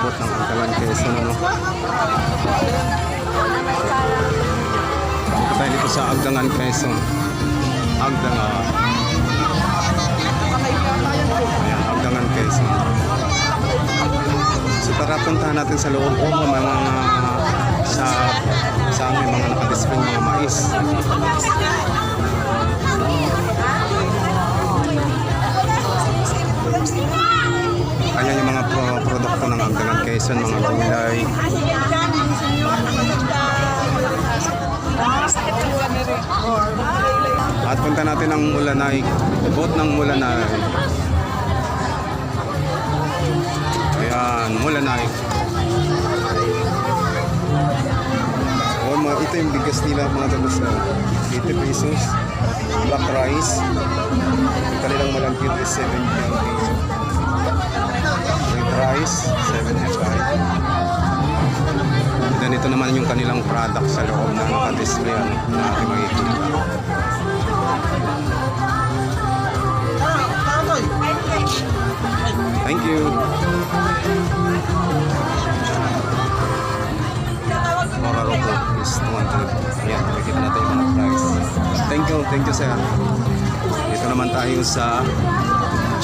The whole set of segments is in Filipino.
bot ng Antalan Quezon. Ano? Dito tayo dito sa Agdangan Quezon. Agdangan. Ayan, Agdangan Quezon. So tara puntahan natin sa loob o mga, mga sa sa amin mga nakadisplay mga mais. Quezon, mga gulay. At punta natin ang Mulanay, boat ng Mulanay. Ayan, Mulanay. Oh, mga, ito yung bigas nila mga dalos na 80 pesos. Black rice. Kanilang malampit is 70 ang rice, 75. Then ito naman yung kanilang product sa loob na naka-display ano, na ating makikita. Thank you. Mga robot is 200. Ayan, nakikita natin yung mga price. Thank you, thank you sir. Dito naman tayo sa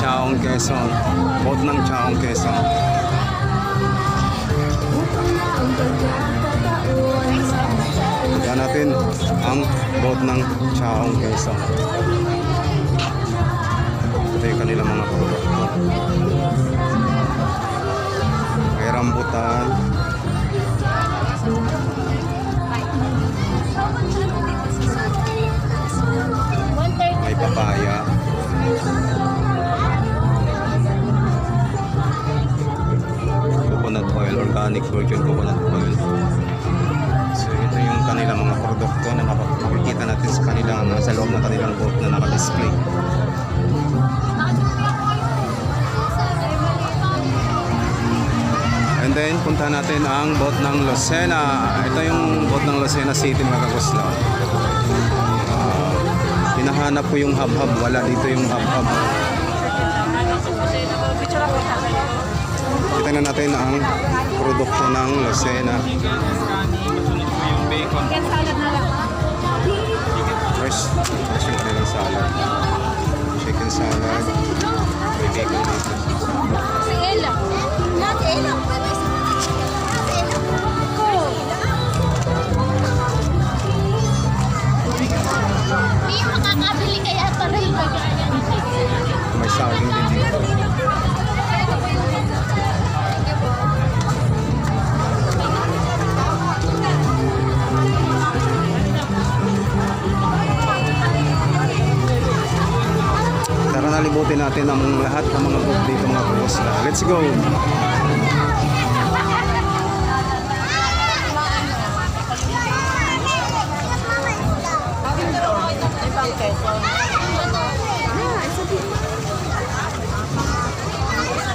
Chaong Quezon. Boat ng Chaong Quezon. Tignan natin ang boat ng Chaong Quezon. Ito yung kanilang mga produkto. Organic virgin coconut oil. So ito yung kanilang mga produkto na makikita natin sa kanilang sa loob ng kanilang boat na naka-display. And then punta natin ang boat ng Lucena. Ito yung boat ng Lucena City mga kaguslaw. Ah, hinahanap ko yung hub-hub. Wala dito yung hub-hub. Kita na natin ang produkto ng Lucena. Fresh. Fresh yung kanilang salad. Libutin natin ang lahat ng mga book dito mga boss. Let's go!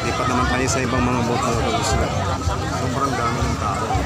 Lipat naman tayo sa ibang mga boat mga boss. Sobrang dami ng tao.